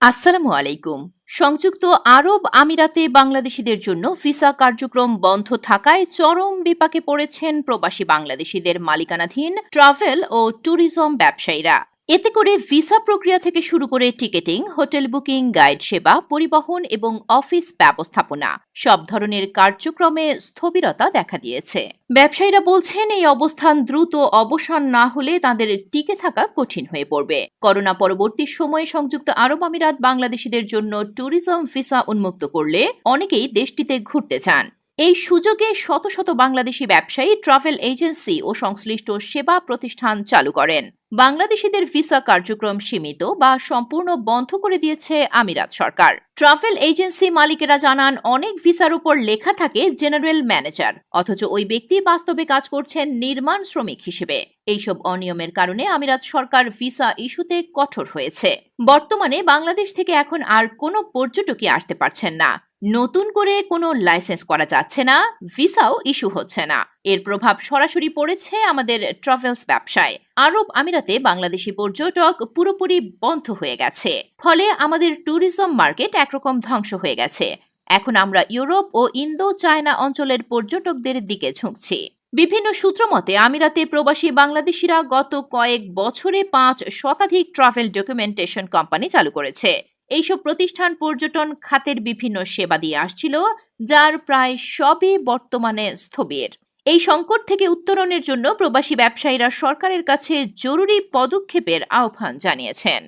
আসসালামু আলাইকুম। সংযুক্ত আরব আমিরাতে বাংলাদেশিদের জন্য ভিসা কার্যক্রম বন্ধ থাকায় চরম বিপাকে পড়েছেন প্রবাসী বাংলাদেশিদের মালিকানাধীন ট্রাভেল ও ট্যুরিজম ব্যবসায়ীরা। এতে করে ভিসা প্রক্রিয়া থেকে শুরু করে টিকেটিং, হোটেল বুকিং, গাইড সেবা, পরিবহন এবং অফিস ব্যবস্থাপনা সব ধরনের কার্যক্রমে স্থবিরতা দেখা দিয়েছে। ব্যবসায়ীরা বলছেন, এই অবস্থান দ্রুত অবসান না হলে তাদের টিকে থাকা কঠিন হয়ে পড়বে। করোনা পরবর্তী সময়ে সংযুক্ত আরব আমিরাত বাংলাদেশিদের জন্য ট্যুরিজম ভিসা উন্মুক্ত করলে অনেকেই দেশটিতে ঘুরতে চান। এই সুযোগে শত শত বাংলাদেশি ব্যবসায়ী ট্রাভেল এজেন্সি ও সংশ্লিষ্ট সেবা প্রতিষ্ঠান চালু করেন। বাংলাদেশিদের ভিসা কার্যক্রম সীমিত বা সম্পূর্ণ বন্ধ করে দিয়েছে আমিরাত সরকার। ট্রাভেল এজেন্সি মালিকেরা জানান, অনেক ভিসার উপর লেখা থাকে জেনারেল ম্যানেজার অথচ ওই ব্যক্তি বাস্তবে কাজ করছেন নির্মাণ শ্রমিক হিসেবে। এইসব অনিয়মের কারণে আমিরাত সরকার ভিসা ইস্যুতে কঠোর হয়েছে। বর্তমানে বাংলাদেশ থেকে এখন আর কোনো পর্যটকই আসতে পারছেন না। নতুন করে কোনো লাইসেন্স করা যাচ্ছে না ভিসাও ইস্যু হচ্ছে না। এর প্রভাব সরাসরি পড়েছে আমাদের ট্রাভেলস ব্যবসায়। আরব আমিরাতে বাংলাদেশি পর্যটক পুরোপুরি বন্ধ হয়ে গেছে। ফলে আমাদের ট্যুরিজম মার্কেট একরকম ধ্বংস হয়ে গেছে। এখন আমরা ইউরোপ ও ইন্দো চায়না অঞ্চলের পর্যটকদের দিকে ঝুঁকছি। বিভিন্ন সূত্র মতে, আমিরাতে প্রবাসী বাংলাদেশিরা গত কয়েক বছরে পাঁচ শতাধিক ট্রাভেল ডকুমেন্টেশন কোম্পানি চালু করেছে। এইসব প্রতিষ্ঠান পর্যটন খাতের বিভিন্ন সেবা দিয়ে আসছিল, যার প্রায় সবই বর্তমানে স্থবির। এই সংকট থেকে উত্তরণের জন্য প্রবাসী ব্যবসায়ীরা সরকারের কাছে জরুরি পদক্ষেপের আহ্বান জানিয়েছেন।